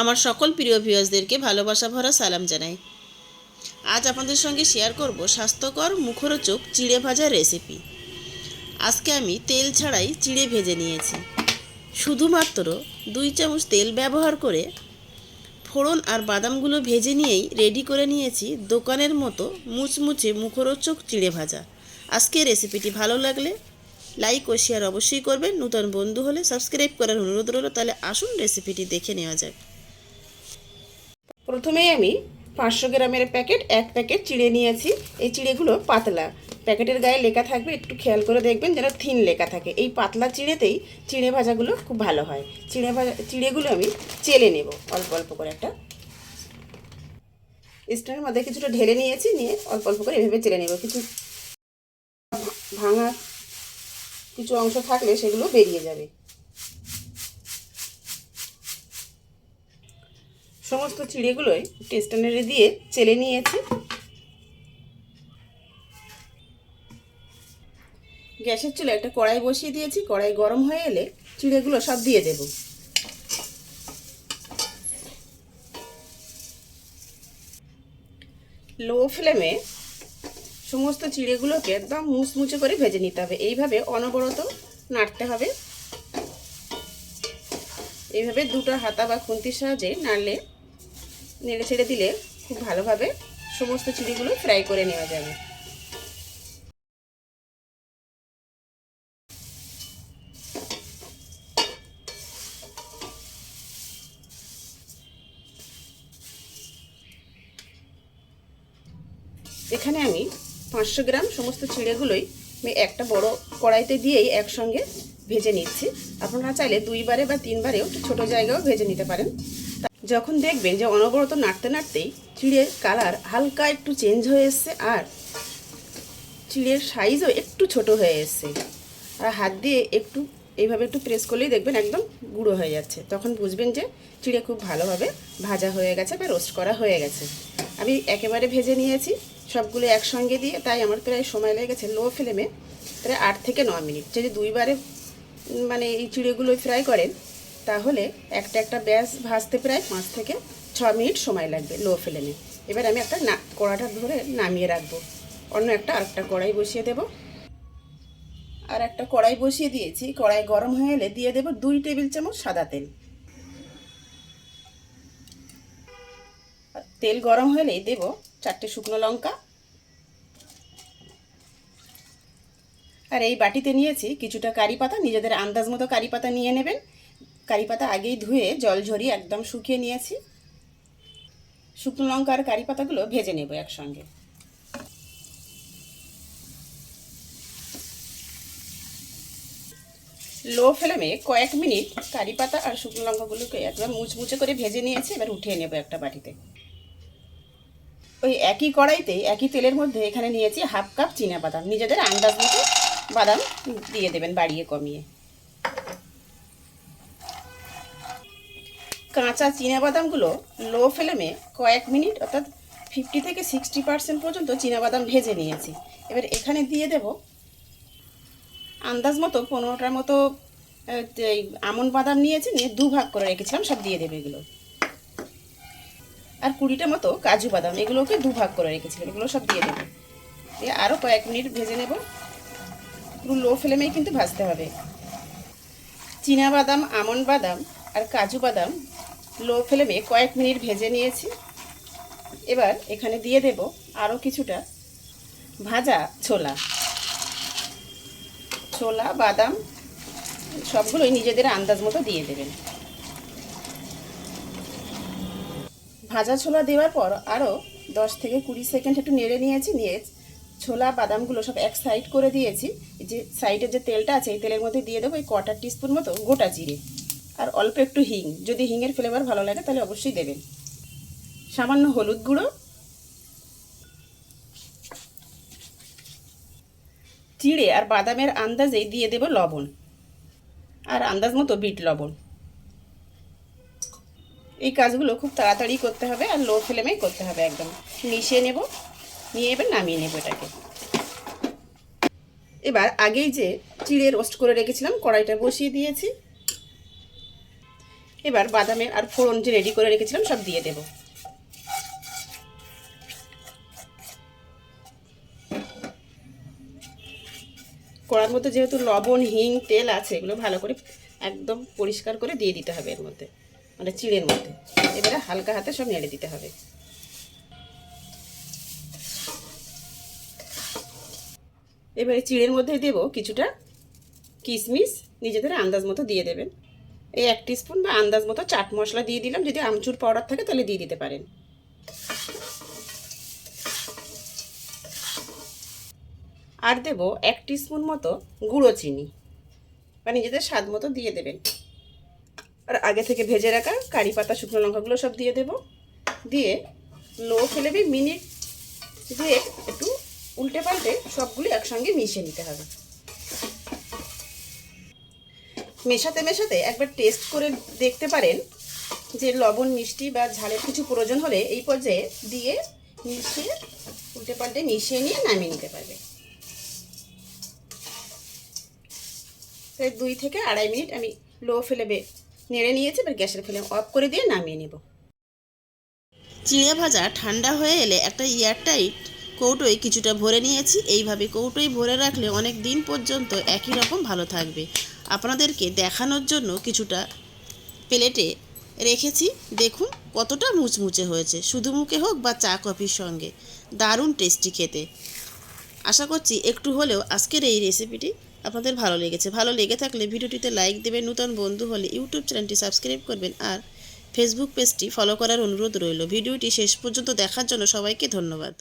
আমার সকল প্রিয় ভিউয়ার্সদেরকে ভালোবাসা ভরা সালাম জানাই। আজ আপনাদের সঙ্গে শেয়ার করব স্বাস্থ্যকর মুখরোচক চিড়ে ভাজার রেসিপি আজকে আমি তেল ছাড়াই চিড়ে ভেজে নিয়েছি। শুধুমাত্র দুই চামচ তেল ব্যবহার করে ফোড়ন আর বাদামগুলো ভেজে নিয়েই রেডি করে নিয়েছি দোকানের মতো মুচমুচে মুখরোচক চিড়ে ভাজা। আজকে রেসিপিটি ভালো লাগলে লাইক ও শেয়ার অবশ্যই করবেন। নতুন বন্ধু হলে সাবস্ক্রাইব করার অনুরোধ রইল, তাহলে আসুন রেসিপিটি দেখে নেওয়া যাক। প্রথমেই আমি পাঁচশো গ্রামের প্যাকেট, এক প্যাকেট চিড়ে নিয়েছি। এই চিড়েগুলো পাতলা। প্যাকেটের গায়ে লেখা থাকবে, একটু খেয়াল করে দেখবেন যেন থিন লেখা থাকে। এই পাতলা চিড়েতেই চিড়ে ভাজাগুলো খুব ভালো হয়। চিড়ে ভাজা, চিড়েগুলো আমি চেলে নেব অল্প অল্প করে একটা। স্ট্যান্ডের মধ্যে কিছুটা ঢেলে নিয়েছি, নিয়ে অল্প অল্প করে এভাবে চেলে নেব। কিছু ভাঙা কিছু অংশ থাকলে সেগুলো বেরিয়ে যাবে। সমস্ত চিড়েগুলোই টেস্টানারে দিয়ে চেলে নিয়েছি। গ্যাসের চুলে একটা কড়াই বসিয়ে দিয়েছি। কড়াই গরম হয়ে এলে চিড়েগুলো সব দিয়ে দেব। লো ফ্লেমে সমস্ত চিড়েগুলোকে একদম মুচমুচে করে ভেজে নিতে হবে। এইভাবে অনবরত নাড়তে হবে। এইভাবে দুটো হাতা বা খুন্তির সাহায্যে নাড়লে নেড়ে ছেড়ে দিলে খুব ভালোভাবে সমস্ত চিড়িগুলো ফ্রাই করে নেওয়া যাবে। এখানে আমি পাঁচশো গ্রাম সমস্ত চিড়েগুলোই আমি একটা বড় কড়াইতে দিয়েই একসঙ্গে ভেজে নিচ্ছি। আপনারা চাইলে দুইবারে বা তিনবারেও ছোট জায়গাও ভেজে নিতে পারেন। যখন দেখবেন যে অনবরত নাড়তে নাড়তেই চিড়ের কালার হালকা একটু চেঞ্জ হয়ে এসছে আর চিড়ের সাইজও একটু ছোট হয়ে এসছে। আর হাত দিয়ে একটু এইভাবে একটু প্রেস করলেই দেখবেন একদম গুঁড়ো হয়ে যাচ্ছে। তখন বুঝবেন যে চিড়ে খুব ভালোভাবে ভাজা হয়ে গেছে বা রোস্ট করা হয়ে গেছে। আমি একেবারে ভেজে নিয়েছি সবগুলো একসঙ্গে দিয়ে, তাই আমার প্রায় সময় লেগেছে লো ফ্লেমে প্রায় আট থেকে ন মিনিট। যদি দুইবারে মানে এই চিড়েগুলো ফ্রাই করেন তাহলে একটা একটা ব্যাস ভাজতে প্রায় পাঁচ থেকে ছ মিনিট সময় লাগবে লো ফ্লেমে। এবার আমি একটা না কড়াটা ধরে নামিয়ে রাখব। অন্য একটা আরেকটা কড়াই বসিয়ে দেব। আর একটা কড়াই বসিয়ে দিয়েছি। কড়াই গরম হয়ে এলে দিয়ে দেব দুই টেবিল চামচ সাদা তেল। তেল গরম হলেই দেব চারটে শুকনো লঙ্কা। আর এই বাটিতে নিয়েছি কিছুটা কারি পাতা। নিজেদের আন্দাজ মতো কারি পাতা নিয়ে নেবেন। কারি পাতা আগেই ধুয়ে জল ঝরিয়ে একদম শুকিয়ে নিয়েছি। শুকনো লঙ্কা আর কারি পাতাগুলো ভেজে নেব একসঙ্গে। লো ফ্লেমে কয়েক মিনিট কারি পাতা আর শুকনো লঙ্কাগুলোকে একদম মুচমুচে করে ভেজে নিয়েছি, এবার উঠিয়ে নেব একটা বাটিতে। ওই একই কড়াইতে একই তেলের মধ্যে এখানে নিয়েছি হাফ কাপ চীনা বাদাম। নিজেদের আন্দাজ মতো বাদাম দিয়ে দেবেন বাড়িয়ে কমিয়ে। কাঁচা বাদামগুলো লো ফ্লেমে কয়েক মিনিট, অর্থাৎ ফিফটি থেকে সিক্সটি পার্সেন্ট পর্যন্ত বাদাম ভেজে নিয়েছি। এবার এখানে দিয়ে দেব আন্দাজ মতো পনেরোটার মতো এই আমন বাদাম নিয়েছি, নিয়ে দু ভাগ করে রেখেছিলাম, সব দিয়ে দেবে এগুলো। আর কুড়িটা মতো কাজু বাদাম, এগুলোকে দু ভাগ করে রেখেছিলাম, এগুলো সব দিয়ে দেবো। দিয়ে আরও কয়েক মিনিট ভেজে নেব। পুরো লো ফ্লেমেই কিন্তু ভাজতে হবে। বাদাম আমন বাদাম আর কাজু বাদাম লো ফ্লেমে কয়েক মিনিট ভেজে নিয়েছি। এবার এখানে দিয়ে দেব আরও কিছুটা ভাজা ছোলা। ছোলা, বাদাম, সবগুলোই নিজেদের আন্দাজ মতো দিয়ে দেবেন। ভাজা ছোলা দেওয়ার পর আরও দশ থেকে কুড়ি সেকেন্ড একটু নেড়ে নিয়েছি, নিয়ে ছোলা, বাদামগুলো সব এক সাইড করে দিয়েছি। যে সাইডের যে তেলটা আছে, এই তেলের মধ্যে দিয়ে দেবো এই কটার টিস্পুন মতো গোটা জিরে। আর অল্প একটু হিং। যদি হিংয়ের ফ্লেভার ভালো লাগে, তাহলে অবশ্যই দেবেন। সামান্য হলুদ গুঁড়ো। চিড়ে আর বাদামের আন্দাজেই দিয়ে দেব লবণ। আর আন্দাজ মতো বিট লবণ। এই কাজগুলো খুব তাড়াতাড়ি করতে হবে আর লো ফ্লেমেই করতে হবে একদম। মিশিয়ে নেব, নিয়ে এবার নামিয়ে নেব এটাকে। এবার আগেই যে চিড়ে রোস্ট করে রেখেছিলাম, কড়াইটা বসিয়ে দিয়েছি। এবার বাদামের আর ফোড়ন যে রেডি করে রেখেছিলাম, সব দিয়ে দেব। কড়ার মধ্যে যেহেতু লবণ, হিং, তেল আছে, এগুলো ভালো করে একদম পরিষ্কার করে দিয়ে দিতে হবে এর মধ্যে মানে চিড়ের মধ্যে। এবারে হালকা হাতে সব নেড়ে দিতে হবে। এবারে চিড়ের মধ্যে দেব কিছুটা কিশমিশ, নিজেদের আন্দাজ মতো দিয়ে দেবেন। এই এক স্পুন বা আন্দাজ মতো চাট মশলা দিয়ে দিলাম। যদি আমচুর পাউডার থাকে তাহলে দিয়ে দিতে পারেন। আর দেব এক স্পুন মতো গুঁড়ো চিনি। বা নিজেদের স্বাদ মতো দিয়ে দেবেন। আর আগে থেকে ভেজে রাখা কারি পাতা, শুকনো লঙ্কাগুলো সব দিয়ে দেব। দিয়ে লো ফেলেবে মিনিট দিয়ে একটু উল্টে পাল্টে সবগুলি একসঙ্গে মিশিয়ে নিতে হবে। মেশাতে মেশাতে একবার টেস্ট করে দেখতে পারেন যে লবণ, মিষ্টি বা ঝালের কিছু প্রয়োজন হলে এই পর্যায়ে দিয়ে মিশিয়ে উল্টে পাল্টে মিশিয়ে নিয়ে নামিয়ে নিতে পারবে। দুই থেকে আড়াই মিনিট আমি লো ফ্লেমে নেড়ে নিয়েছি, এবার গ্যাসের ফ্লেম অফ করে দিয়ে নামিয়ে নেব। চিড়ে ভাজা ঠান্ডা হয়ে এলে একটা এয়ারটাইট কৌটোয় কিছুটা ভরে নিয়েছি। এইভাবে কৌটোয় ভরে রাখলে অনেক দিন পর্যন্ত একই রকম ভালো থাকবে। আপনাদেরকে দেখানোর জন্য কিছুটা প্লেটে রেখেছি। দেখুন কতটা মুচমুচে হয়েছে। শুধু মুখে হোক বা চা, কফির সঙ্গে। দারুণ টেস্টি খেতে। আশা করছি একটু হলেও আজকের এই রেসিপিটি আপনাদের ভালো লেগেছে। ভালো লেগে থাকলে ভিডিওটিতে লাইক দেবেন, নূতন বন্ধু হলে ইউটিউব চ্যানেলটি সাবস্ক্রাইব করবেন আর ফেসবুক পেজটি ফলো করার অনুরোধ রইল। ভিডিওটি শেষ পর্যন্ত দেখার জন্য সবাইকে ধন্যবাদ।